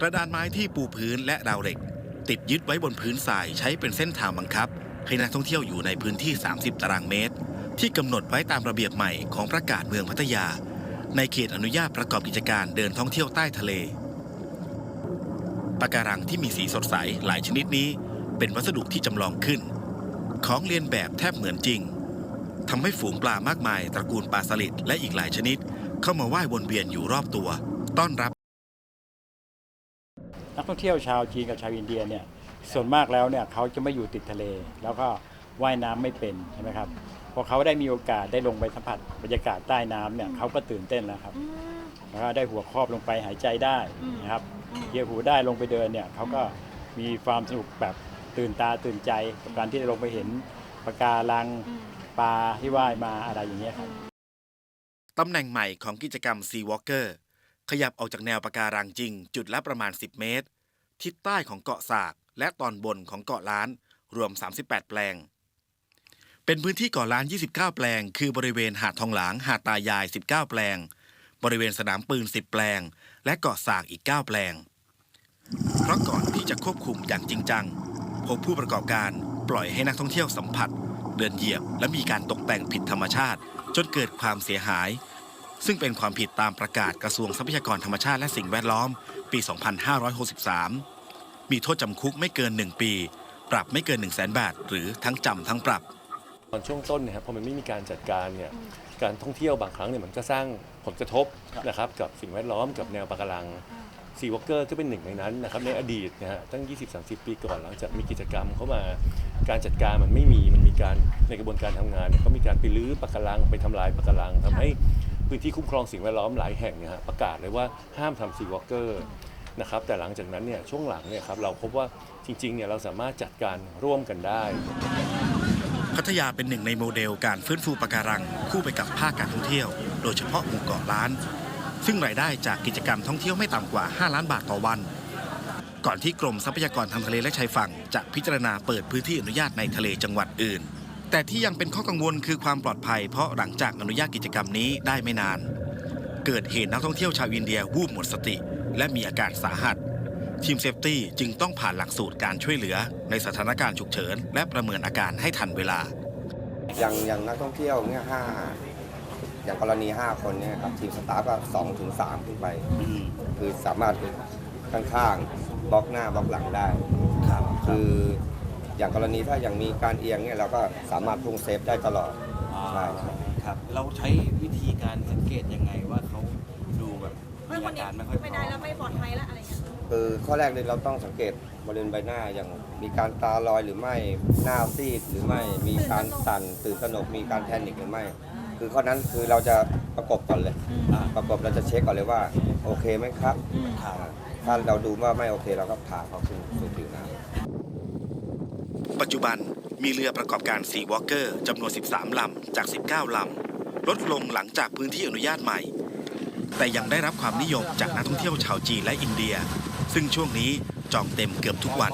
กระดานไม้ที่ปูพื้นและราวเหล็ก ติดยึดไว้บนพื้นทรายใช้เป็นเส้นทางบังคับ ให้นักท่องเที่ยวอยู่ในพื้นที่ 30 ตารางเมตร ที่กำหนดไว้ตามระเบียบใหม่ของประกาศเมืองพัทยา ในเขตอนุญาตประกอบกิจการเดินท่องเที่ยวใต้ทะเลปะการังที่มีสีสดใสหลายชนิดนี้ เป็นวัสดุที่จำลองขึ้น ของเลียนแบบแทบเหมือนจริงทำให้ฝูงปลามากมาย ตระกูลปลาสลิดและอีกหลายชนิด เข้ามาว่ายวนเวียนอยู่รอบตัว ต้อนรับ นักท่องเที่ยวชาวจีนกับชาวอินเดียเนี่ยส่วนมากแล้วเนี่ยเขาจะไม่อยู่ติดทะเล แล้วก็ว่ายน้ำไม่เป็นใช่ไหมครับพอเขาได้มีโอกาสได้ลงไปสัมผัสบรรยากาศใต้น้ำเนี่ยเขาก็ตื่นเต้นแล้วครับอืมแล้วก็ได้หัวครอบลงไปหายใจได้นะครับอืมเหยียบหูได้ลงไปเดินเนี่ยเขาก็มีความสนุกแบบตื่นตาตื่นใจกับการที่ได้ลงไปเห็นปะการังอืมปลาที่ว่ายมาอะไรอย่างเงี้ยครับตำแหน่งใหม่ของกิจกรรม Sea Walker ขยับออกจากแนวปะการังจริง จุดละประมาณ 10 เมตร ทิศใต้ของเกาะสาก และตอนบนของเกาะล้าน รวม 38 แปลง เป็นพื้นที่เกาะล้าน 29 แปลง คือบริเวณหาดทองหลาง หาดตายาย 19 แปลง บริเวณสนามปืน 10 แปลง และเกาะสากอีก 9 แปลง เพราะก่อนที่จะควบคุมอย่างจริงจังพบผู้ประกอบการปล่อยให้นักท่องเที่ยวสัมผัส เดินเหยียบและมีการตกแต่งผิดธรรมชาติ จนเกิดความเสียหาย ซึ่งเป็นความผิดตามประกาศกระทรวงทรัพยากรธรรมชาติและสิ่งแวดล้อม ปี 2563 มีโทษจำคุกไม่เกิน 1 ปี ปรับไม่เกิน 1 0 0 0 0แบาท หรือทั้งจำทั้งปรับตอนช่วงต้นเนี่ยครับพอมันไม่มีการจัดการเนี่ยการท่องเที่ยวบางครั้งเนี่ยมันก็สร้างผลกระทบนะครับกับสิ่งแวดล้อมกับแนวปะการังซีวอลเกอร์ก็เป็นหนึ่งในนั้นนะครับในอดีตนะฮะตั้ง 20-30 ปีก่อนหลังจากมีกิจกรรมเข้ามาการจัดการมันไม่มีมันมีการในกระบวนการทำงานเนี่ยก็มีการไปรื้อปะการังไปทำลายปะการังทำให้ พื้นที่คุ้มครองสิ่งแวดล้อมหลายแห่งเนี่ยฮะประกาศเลยว่าห้ามทำซีวอลเกอร์นะครับแต่หลังจากนั้นเนี่ยช่วงหลังเนี่ยครับเราพบว่าจริงๆเนี่ยเราสามารถจัดการร่วมกันได้ พัทยาเป็นหนึ่งในโมเดลการฟื้นฟูปะการัง คู่ไปกับภาคการท่องเที่ยว โดยเฉพาะหมู่เกาะล้าน ซึ่งรายได้จากกิจกรรมท่องเที่ยวไม่ต่ำกว่า 5 ล้านบาทต่อวัน ก่อนที่กรมทรัพยากรทางทะเลและชายฝั่งจะพิจารณาเปิดพื้นที่อนุญาตในทะเลจังหวัดอื่น แต่ที่ยังเป็นข้อกังวลคือความปลอดภัย เพราะหลังจากอนุญาตกิจกรรมนี้ได้ไม่นาน เกิดเหตุนักท่องเที่ยวชาวอินเดียวูบหมดสติ และมีอาการสาหัส ทีมเซฟตี้จึงต้องผ่านหลักสูตรการช่วยเหลือ ในสถานการณ์ฉุกเฉิน และประเมินอาการให้ทันเวลา อย่างอย่างนักท่องเที่ยวเนี่ยห้าอย่างกรณี 5 คนเนี่ยครับทีมสตาฟก็สองถึงสามขึ้นไปคือสามารถข้างๆบล็อกหน้าบล็อกหลังได้ครับคือ อย่างกรณีถ้าอย่างมีการเอียงเนี่ยเราก็สามารถพุ่งเซฟได้ตลอดใช่ครับ ครับ เราใช้วิธีการสังเกตยังไงว่าเขาดูแบบมีไม่คอานนี้การไม่ค่อยพไม่ร้ได้อแล้วมไม่ปลอดภัยแล้วอะไรเงี้ยคือข้อแรกเลยเราต้องสังเกตบริเวณใบหน้าอย่างมีการตาลอยหรือไม่หน้าซีดหรือไม่มีการสั่นตื่นตระหนกมีการแพนิคหรือไม่ คือข้อนั้นคือเราจะประกบก่อนเลย อ่าประกบเราจะเช็คก่อนเลยว่าโอเคไหมครับ ครับอ่าถ้าเราดูว่าไม่โอเคเราก็ผ่าเขาขึ้นสู่ผิวน้ำ ปัจจุบันมีเรือประกอบการซีวอลเกอร์จำนวน 13 ลำ จาก 19 ลำ ลดลงหลังจากพื้นที่อนุญาตใหม่ แต่ยังได้รับความนิยมจากนักท่องเที่ยวชาวจีนและอินเดีย ซึ่งช่วงนี้จองเต็มเกือบทุกวัน